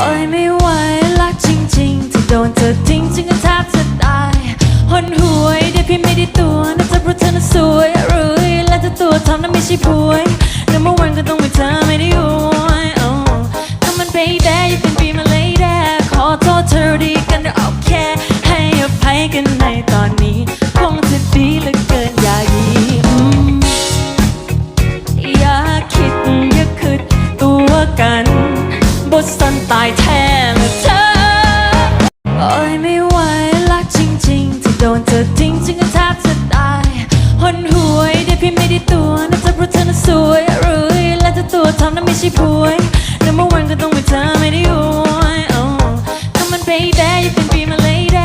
โอ้ยไม่ไหวรักจริงๆถ้าโดนเธอทิ้งจึงก็แทบจะตายหนหวยเดี๋ยวพี่ไม่ได้ตัวน่าจะเพราะเธอน่ะสวยหรือและเธอตัวทำนั้นไม่ใช่ป่วย บุสันตายแทนเธอโอ้ยไม่ไหวรักจริงๆถ้าโดนเธอจริงจริงก็แทบจะตายหนหวยได้พี่ไม่ได้ตัวนะเธอเพราะเธอน่ะสวยหรือและเธอตัวทำนั้ไม่ใช่พวยนึกเมื่อวันก็ต้องเป็นเธอไม่ได้หวย oh come on baby you can be my lady